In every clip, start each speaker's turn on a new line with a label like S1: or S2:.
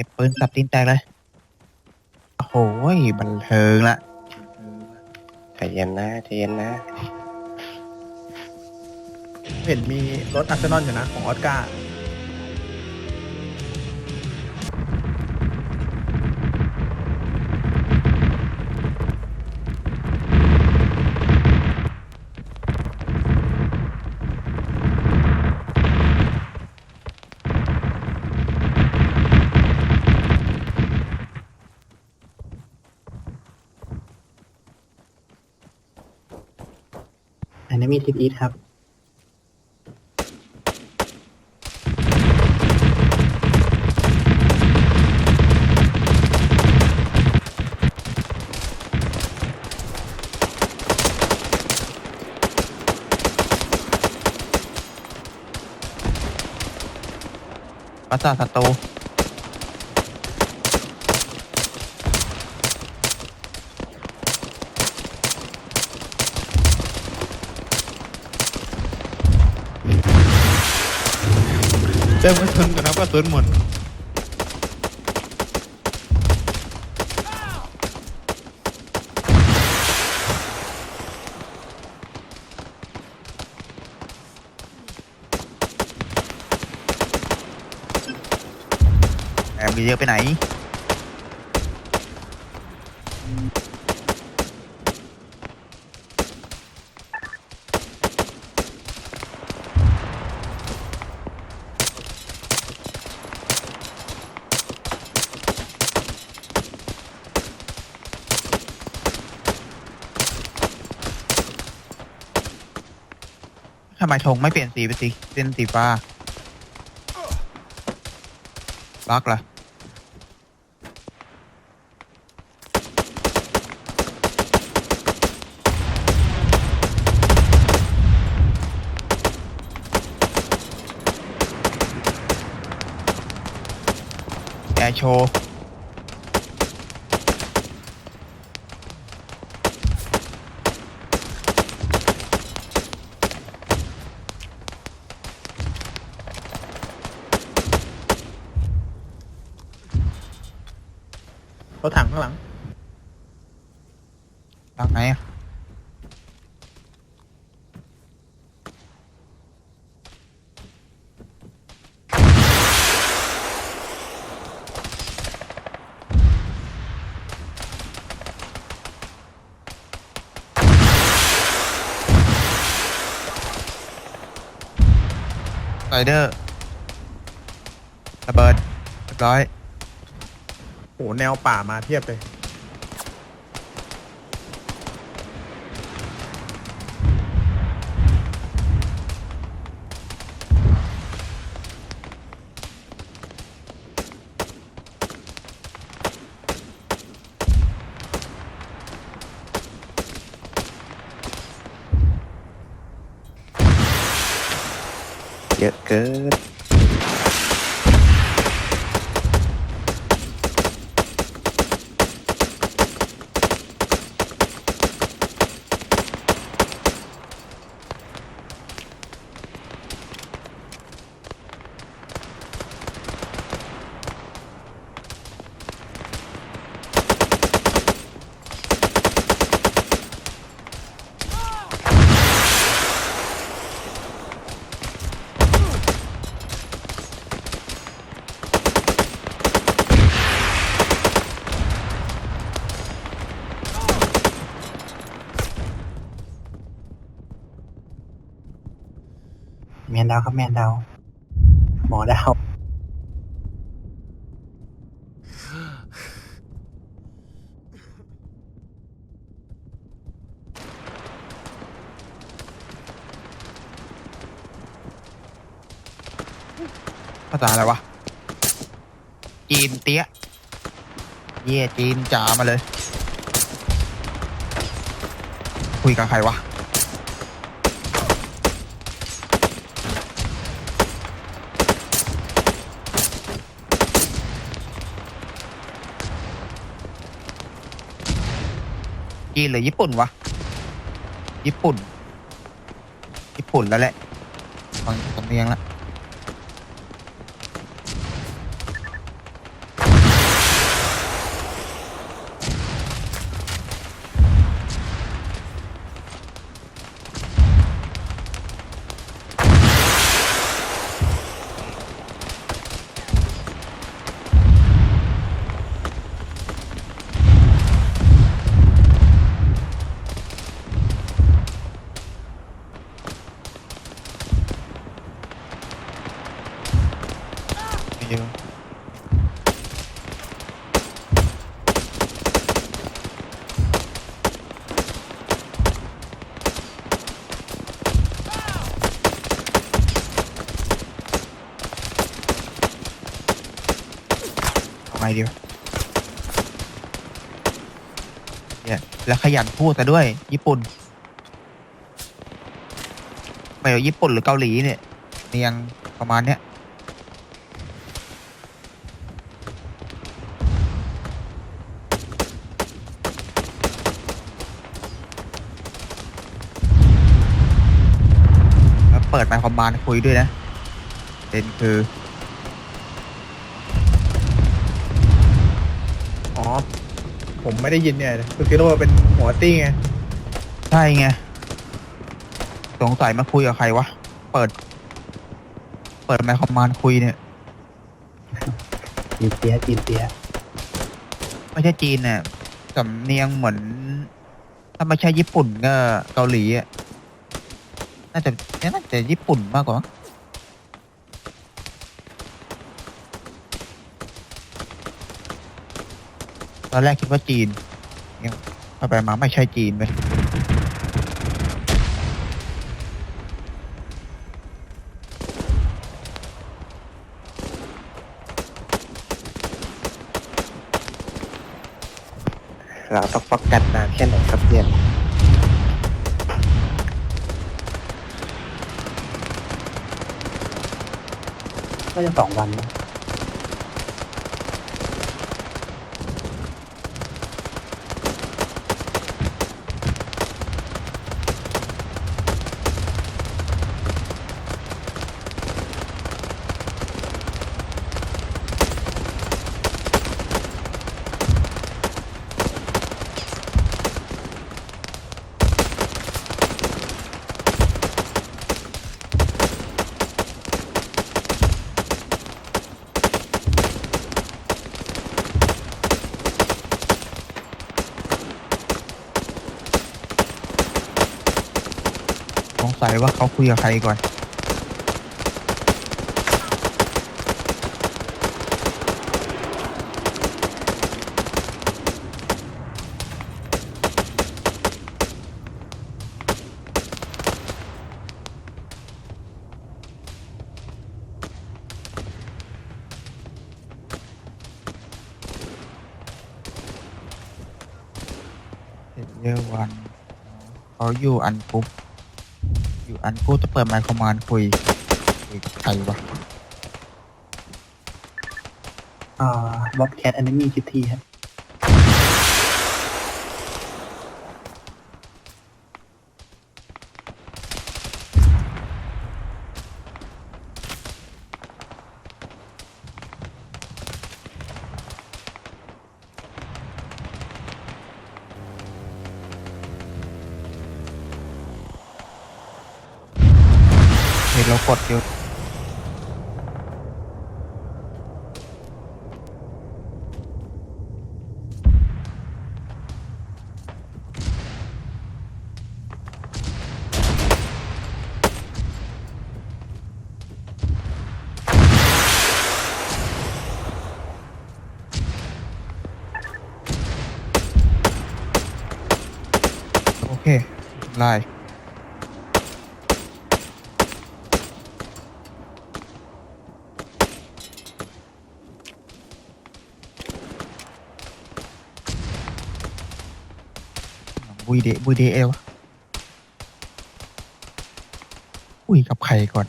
S1: ก็บปืนสับตีนแตกเลย โอ้โหบันเทิงละ
S2: ใจเย็นนะใจเย็นนะ
S3: เห็นมีรถอาร์เซนอลอยู่นะ ของออสการ์
S4: ทิปอีทครับ
S1: ปราสาทศัตรู ติมกระสุนก่อนครับกระสุนหมดแอบมีเยอะไปไหน ไมธงไม่เปลี่ยนสีเป็นสีเป็นสีฟ้าบักเหรอแอร์โชว์
S3: รถถังข้างหลัง
S1: บักไหนอะไร เดอร์ระเบิดเรียบร้อย
S3: โหแนวป่ามาเทียบเลย
S2: เยา
S4: วครับแมนดาวหมอดาว
S1: ภาษาอะไรวะ จีนเตี้ย เย่จีนจ๋ามาเลย คุยกับใครวะ จีนหรือญี่ปุ่นวะ ญี่ปุ่น ญี่ปุ่นแล้วแหละฟังสำเนียงละ ไงดีวเนี่ยแล้วขยันพูดซะด้วย ญี่ปุ่นไม่ว่าญี่ปุ่นหรือเกาหลีเนี่ยเนียงประมาณเนี้ยเปิดไมค์คอมมานคุยด้วยนะเป็นคือ
S3: ผม ไม่ได้ยินเนี่ยคือซิโร่เป็นหัวตี้ไง
S1: ใช่ไงสงสัยมาคุยกับใครวะ เปิด เปิดไมค์คอมมานด์คุยเนี่ย
S4: จีนเตี้ยจีนเตี้ย
S1: ไม่ใช่จีนเนี่ยสำเนียงเหมือน ถ้าไม่ใช่ญี่ปุ่นก็เกาหลีอะน่าจะน่าจะญี่ปุ่นมากกว่ามั้ง อนแรกคิดว่าจีนยังไปไปมาไม่ใช่จีนเลย
S2: เราต้องป้องกันนานแค่ไหนครับเนี่ย
S4: ก็จะสองวันนะ
S1: เขาคุยกับใครก่อนเสร็จเยอวัน เขาอยู่อันปุ๊บ กันกูจะเปิดไมค์คอมมานด์คุยคุยใครวะ
S4: อ่าบ๊อบแคทแอนิมีคิตตี้ครับ
S1: เห็นเรากดอยู่โอเคไล่ บุยเดบุยเดเอวะคุยกับใครก่อน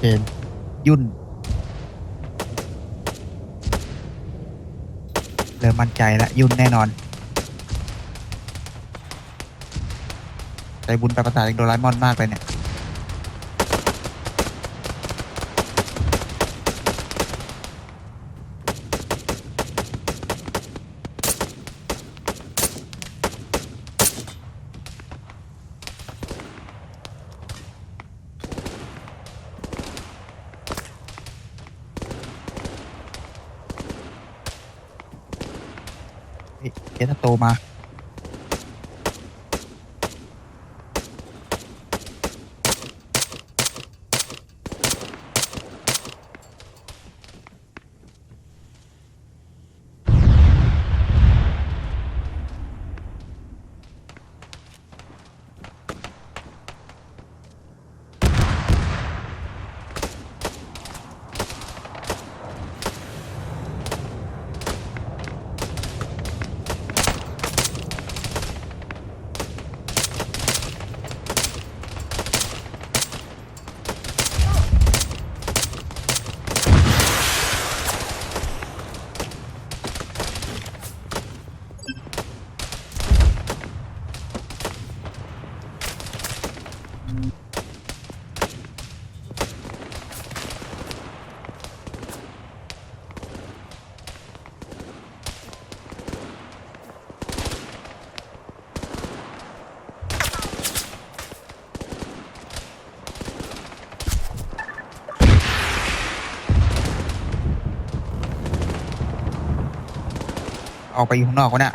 S1: เกม ยุ่น เริ่มมั่นใจแล้ว ยุ่นแน่นอน ใจบุญไปประสาทโดราเอมอนมากเลยเนี่ยเฮ้ยเจสโตมา ออกไปอยู่ข้างนอกวะเนี่ย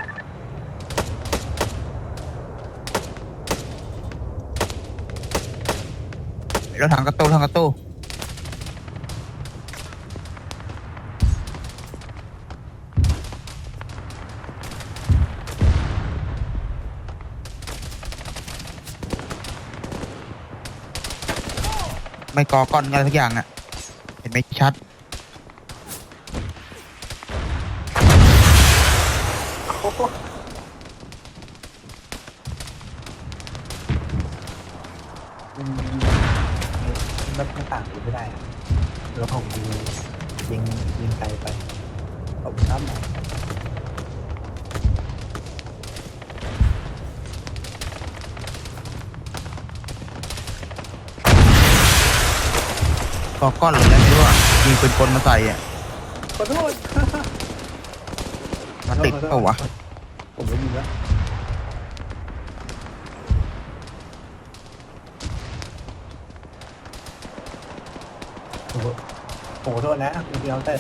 S1: รถถังกระตู้ถังกระตู้ไม่กอก้อนอะไรสักอย่างอะเห็นไหมชัด
S4: มันมันไม่ต่างกันไม่ได้อะแล้วผมยิงยิงยิงไกลไปขอบคุณครับ
S1: กอก้อนหรืออะไรไม่รู้อะยิงปืนกลมาใส่อะ
S4: ขอโทษ
S1: มันติดเปล่าวะ
S4: ผมไม่ยิงแล้วโอ้โห ผมขอโทษนะคุณเดียวแต่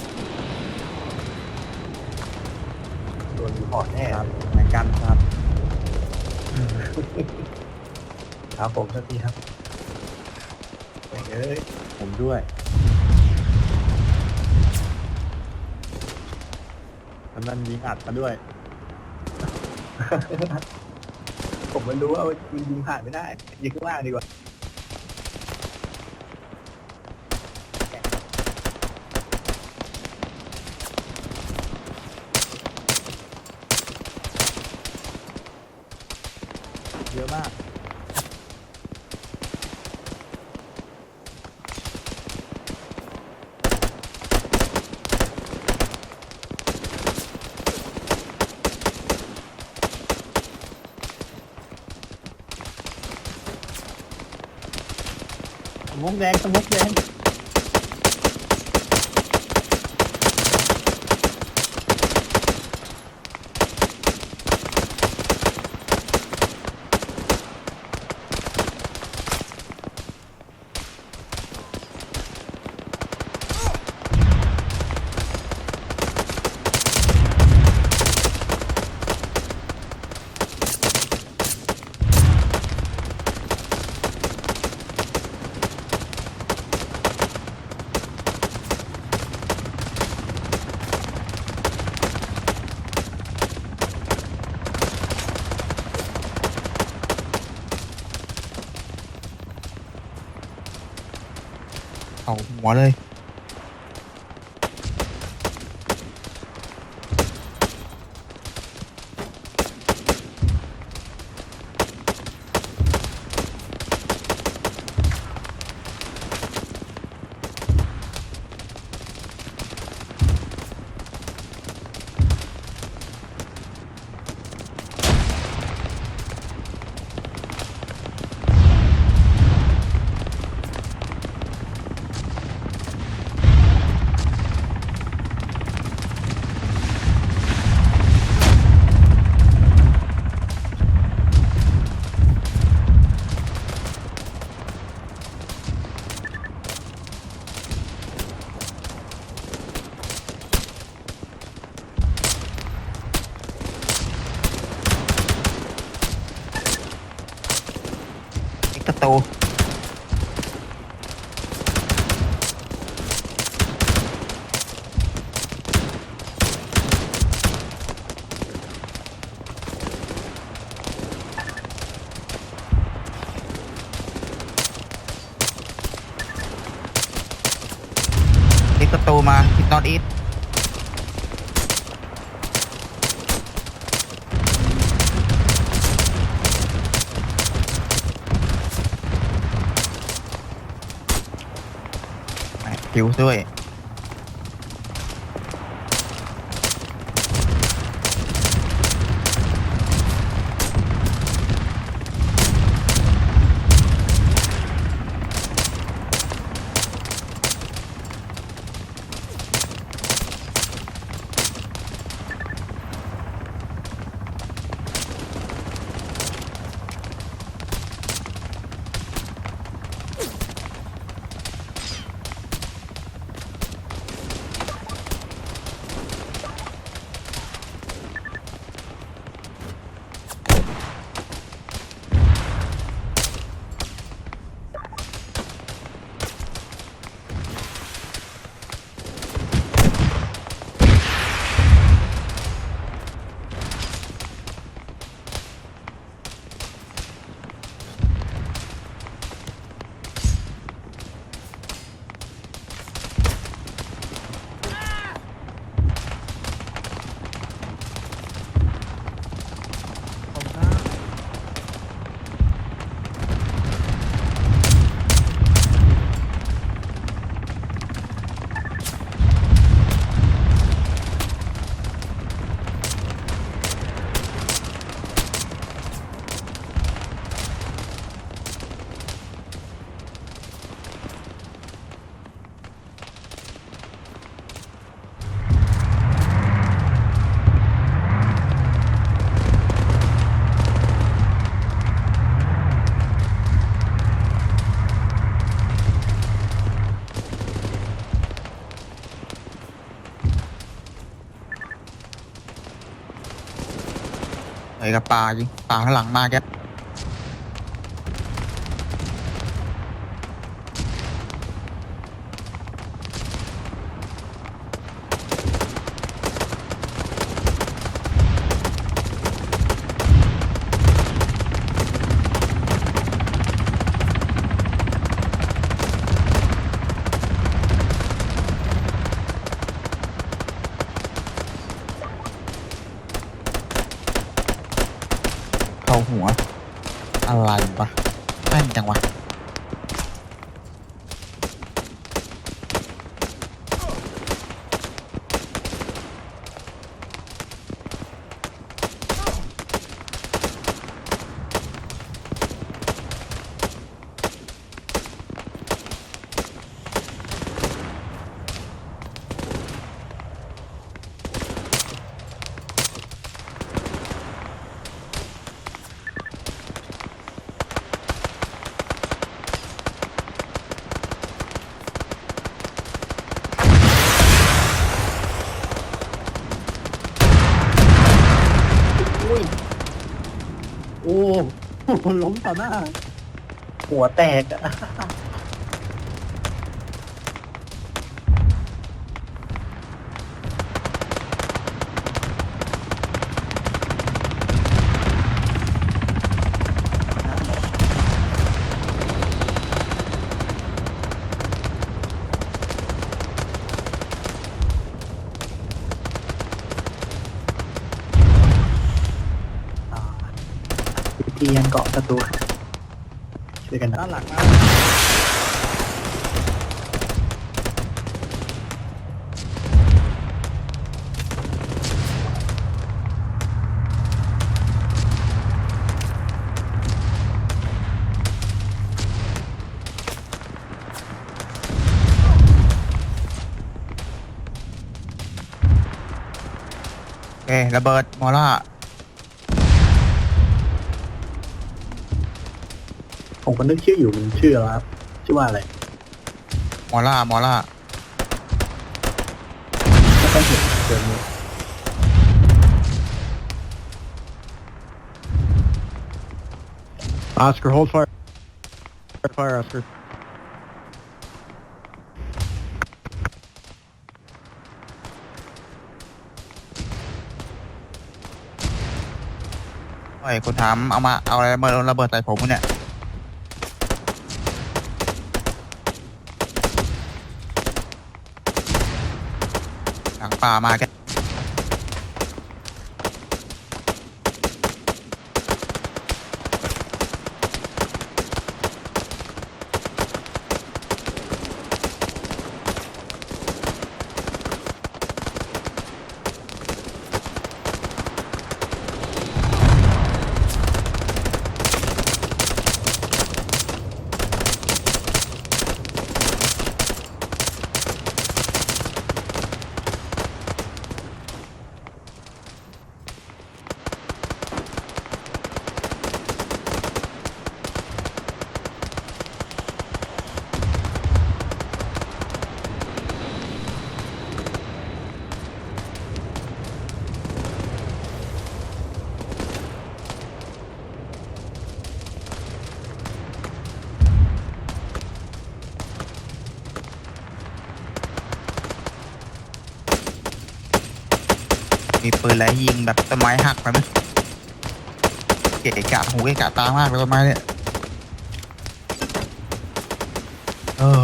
S4: โดนรีพอร์ตแน่
S2: ครับเหมือนกันครับ
S4: ครับผมสักทีครับเอ้ย
S2: ผมด้วยแล้วมันยิงอัดมาด้วย
S4: ผมมันรู้ว่ายิงยิงผ่านไม่ได้ยิงข้างล่างดีกว่า
S2: สมุกแด
S1: เอาหัวเลย อีกประตูมาทิศนอตอีทคิวด้วย ไปกับปลาจิงปลาข้างหลังมาแก เข้าหัว อะไรวะแม่นจังวะ
S2: อุ้ยโอ้ คนล้มต่อหน้า
S4: หัวแตกอะ เกาะประตูช่วยกันนะ
S2: ด้านหลังนะ
S1: เอ้ระเบิดมอล่า
S4: ผมก็นึกชื่ออยู่มันชื่ออะไรครับชื่อว่าอะไร
S1: มอล่ามอล่า
S4: ไม่ค่อยเห็นเดินนี้
S2: Oscar hold fire fire Oscar
S1: โอ้ยคุณถามเอามาเอาอะไรมาระเบิดใส่ผมวะเนี่ย หลังป่ามาแก ปืนอะไรยิงแบบต้นไม้หักไปไหมเกะกะหูเกะกะตามากเลยต้นไม้เนี่ยเออ